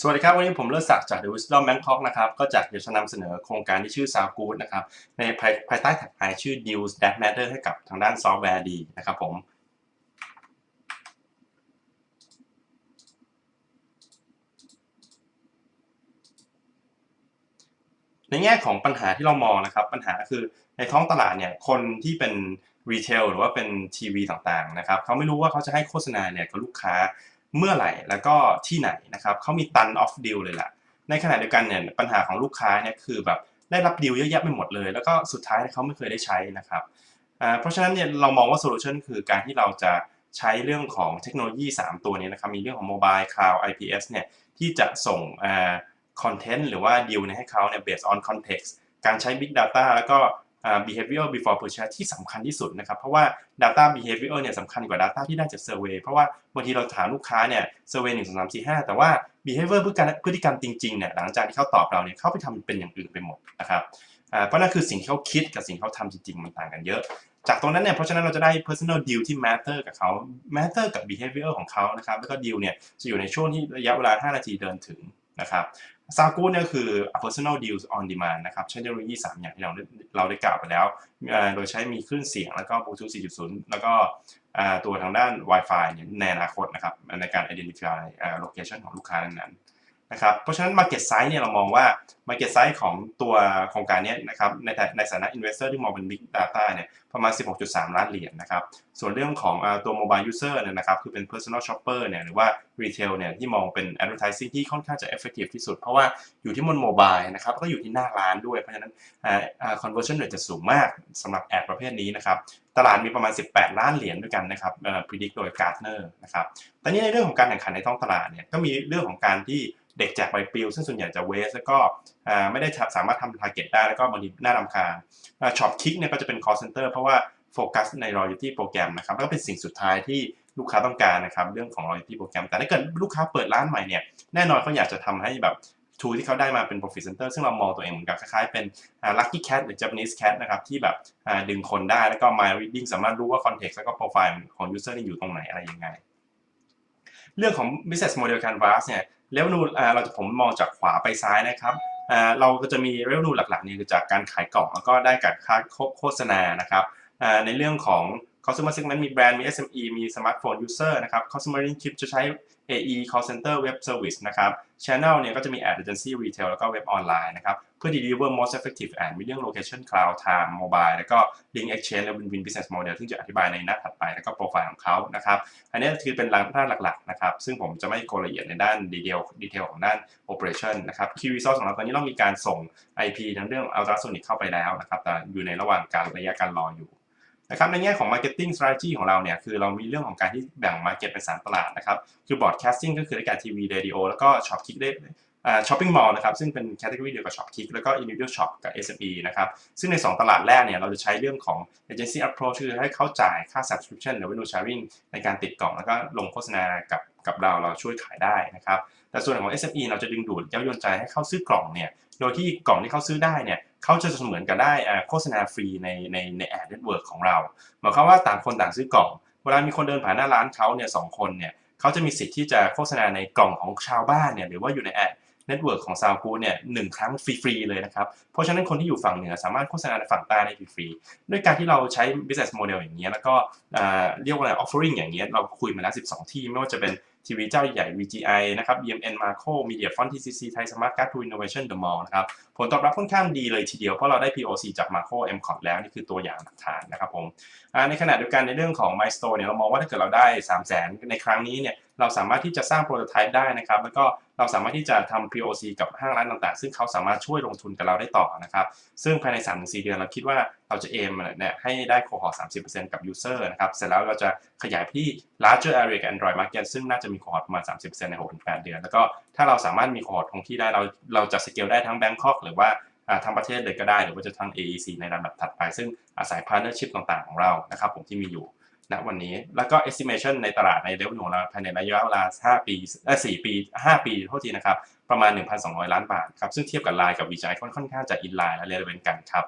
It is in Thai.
สวัสดีครับ วันนี้ผมเลิศศักดิ์จาก The Wisdom Bangkok นะครับก็จากเดี๋ยวจะนำเสนอโครงการที่ชื่อ Sound Good นะครับในภายใต้แท็กไลน์ชื่อ Deals That Matter ให้กับทางด้านซอฟต์แวร์ดีนะครับผมในแง่ของปัญหาที่เรามองนะครับ ปัญหาคือในท้องตลาดเนี่ยคนที่เป็นรีเทลหรือว่าเป็นทีวีต่างๆนะครับเขาไม่รู้ว่าเขาจะให้โฆษณาเนี่ยกับลูกค้า เมื่อไหร่แล้วก็ที่ไหนนะครับเขามีตันออฟดิลเลยแหละในขณะเดียวกันเนี่ยปัญหาของลูกค้าเนี่ยคือแบบได้รับดีลเยอะแยะไปหมดเลย แล้วก็สุดท้ายเขาไม่เคยได้ใช้นะครับเพราะฉะนั้นเนี่ยเรามองว่าโซลูชันคือการที่เราจะใช้เรื่องของเทคโนโลยี 3 ตัวนี้นะครับมีเรื่องของโมบายคลาวด์ IPS เนี่ยที่จะส่งคอนเทนต์หรือว่าดีลให้เขาเนี่ย based on context การใช้ Big Data แล้วก็ behavior before purchase ที่สำคัญที่สุดนะครับเพราะว่า data behavior เนี่ยสำคัญกว่า data ที่ได้จาก survey เพราะว่าบางทีเราถามลูกค้าเนี่ย survey 1 2 3 4 5 แต่ว่า behavior พฤติกรรมพฤติกรรมจริงๆเนี่ยหลังจากที่เขาตอบเราเนี่ยเขาไปทำเป็นอย่างอื่นไปหมดนะครับเพราะนั่นคือสิ่งที่เขาคิดกับสิ่งเขาทำจริงๆ มันต่างกันเยอะ จากตรงนั้นเนี่ยเพราะฉะนั้นเราจะได้ personal deal ที่ matter กับเขา matter กับ behavior ของเขานะครับแล้วก็ deal เนี่ยจะอยู่ในช่วงที่ระยะเวลา 5 นาทีเดินถึง นะครับซากูเนี่ยคือ personal deals on demand นะครับ ใช้เทคโนโลยี 3 อย่างที่เราเราได้กล่าวไปแล้ว โดยใช้มีคลื่นเสียงแล้วก็ Bluetooth 4.0 แล้วก็ตัวทางด้าน Wi-Fi ในอนาคตนะครับในการ identify location ของลูกค้านั้นๆ นะครับเพราะฉะนั้น market size เนี่ยเรามองว่า market size ของตัวโครงการนี้นะครับในในฐานะ investor ที่มองเป็น big data เนี่ยประมาณ 16.3 ล้านเหรียญนนะครับส่วนเรื่องของตัว mobile user เนี่ยนะครับคือเป็น personal shopper เนี่ยหรือว่า retail เนี่ยที่มองเป็น advertising ที่ค่อนข้างจะ effective ที่สุด เพราะว่าอยู่ที่บนโมบายนะครับก็อยู่ที่หน้าร้านด้วย เพราะฉะนั้น conversion rate จะสูงมากสำหรับแอดประเภทนี้นะครับตลาดมีประมาณ 18 ล้านเหรียญด้วยกันนะครับ predict โดย Gartner นะครับแตอนนี้ในเรื่องของการแข่งขันในท้องตลาดเนี่ยก็มีเรื่องของการที่ เด็กแจกใบปลิวซึ่งส่วนใหญ่จะเวสแล้วก็ไม่ได้สามารถทำ target ได้แล้วก็บางทีน่ารำคาญช็อปคิกเนี่ยก็จะเป็น call center เพราะว่าโฟกัสใน loyalty โปรแกรมนะครับแล้วก็เป็นสิ่งสุดท้ายที่ลูกค้าต้องการนะครับเรื่องของ loyalty โปรแกรมแต่ถ้าเกิดลูกค้าเปิดร้านใหม่เนี่ยแน่นอนเขาอยากจะทำให้แบบทูที่เขาได้มาเป็น profit center ซึ่งเรามองตัวเองเหมือนกับคล้ายๆเป็น lucky cat หรือ Japanese cat นะครับที่แบบดึงคนได้แล้วก็ my reading สามารถรู้ว่า context แล้วก็ profile ของ user นี่อยู่ตรงไหนอะไรยังไง เรื่องของ business model canvas เนี่ย เรเวนูเราจะผมมองจากขวาไปซ้ายนะครับเราก็จะมีเรเวนูหลักๆนี่คือจากการขายกล่องแล้วก็ได้การค่าโฆษณานะครับในเรื่องของ customer segment มีแบรนด์มี SME มี smartphone user นะครับ customer relationship จะใช้ AE call center web service นะครับ channel เนี่ยก็จะมี ad agency retail แล้วก็เว็บออนไลน์นะครับ เพื่อ deliver most effective ad มีเรื่อง location cloud time mobile แล้วก็ link exchange และ win win business model ซึ่จะอธิบายในหน้าถัดไป แล้วก็โปรไฟล์ของเขานะครับ อันนี้คือเป็นด้านหลักๆนะครับ ซึ่งผมจะไม่โกละเอียดในด้านดีเทลดีเทลของด้าน operation นะครับ key resource ของเราตอนนี้เรามีการส่ง IP ในเรื่อง ultrasonic เข้าไปแล้วนะครับ แต่อยู่ในระหว่างการระยะการรออยู่ นะครับในแง่ของ marketing strategy ของเราเนี่ยคือเรามีเรื่องของการที่แบ่ง market เป็น3ตลาดนะครับคือ broadcasting ก็คือรายการทีวีเรดิโอแล้วก็ shop kick ได้ช้อปปิ้งมอลล์นะครับซึ่งเป็นแคตตากรีเดียวกับ Shop Kick แล้วก็ Individual Shop กับ SME นะครับซึ่งใน 2 ตลาดแรกเนี่ยเราจะใช้เรื่องของ Agency Approach คือให้เขาจ่ายค่า Subscription หรือ Revenue Sharing ในการติดกล่องแล้วก็ลงโฆษณากับกับเราเราช่วยขายได้นะครับแต่ส่วนของ SME เราจะดึงดูดเย้ายวนใจให้เขาซื้อกล่องเนี่ยโดยที่กล่องที่เขาซื้อได้เนี่ย เขาจะเสมือนกับได้โฆษณาฟรีในในในแอดเน็ตเวิร์กของเราหมายความว่าต่างคนต่างซื้อกล่องเวลามีคนเดินผ่านหน้าร้านเขาเนี่ยสองคนเนี่ยเขาจะมีสิทธิ์ที่จะโฆษณาในกล่องของชาวบ้านเนี่ยหรือว่าอยู่ในแอดเน็ตเวิร์กของซาวกูเนี่ยหนึ่งครั้งฟรีๆเลยนะครับ เพราะฉะนั้นคนที่อยู่ฝั่งเหนือสามารถโฆษณาในฝั่งใต้ได้ฟรีๆด้วยการที่เราใช้ business model อย่างเงี้ยแล้วก็เรียกว่าอะไร offering อย่างเงี้ยเราคุยมาแล้ว 12 ที่ไม่ว่าจะเป็น ทีวีเจ้าใหญ่ VGI นะครับ BMN Marco Media Fund TCC Thai Smart Card to Innovation The Mall นะครับ ผลตอบรับค่อนข้างดีเลยทีเดียว เพราะเราได้ POC จาก Marco m c o t แล้ว นี่คือตัวอย่างหลักฐานนะครับผมในขณะเดียวกันในเรื่องของ Milestone เนี่ยเรามองว่าถ้าเกิดเราได้ 3 0 0 0 0 0 ในครั้งนี้เนี่ย เราสามารถที่จะสร้างโปรโตไทป์ได้นะครับ แล้วก็เราสามารถที่จะทำ POC กับห้างร้านต่างๆ ซึ่งเขาสามารถช่วยลงทุนกับเราได้ต่อนะครับ ซึ่งภายใน 3-4 เดือนเราคิดว่าเราจะเอมเนี่ยให้ได้โคฮอร์30%กับ user นะครับ เสร็จแล้วเราจะขยายที่ larger area กับ Android market ซึ่งน่าจะมีโคฮอร์ประมาณ 30%ใน 6-8 เดือน แล้วก็ถ้าเราสามารถมีโคฮอร์คงที่ได้เราเราจะสเกลได้ทั้ง Bangkok หรือว่าทั้งประเทศเลยก็ได้ หรือว่าจะทั้ง AEC ในลำดับถัดไป ซึ่งอาศัย partnership ต่างๆ ของเรานะครับผมที่มีอยู่ ณวันนี้ แล้วก็ estimation ในตลาดในเด v ของเราภายในระยะเวลา 5 ปีเอ่อ4ปี 5 ปีเท่าทีนะครับ ประมาณ 1,200 ล้านบาทครับ ซึ่งเทียบกับไลน์กับวีจายค่อนข้างจะอินไลน์และเรเลเวนกันครับ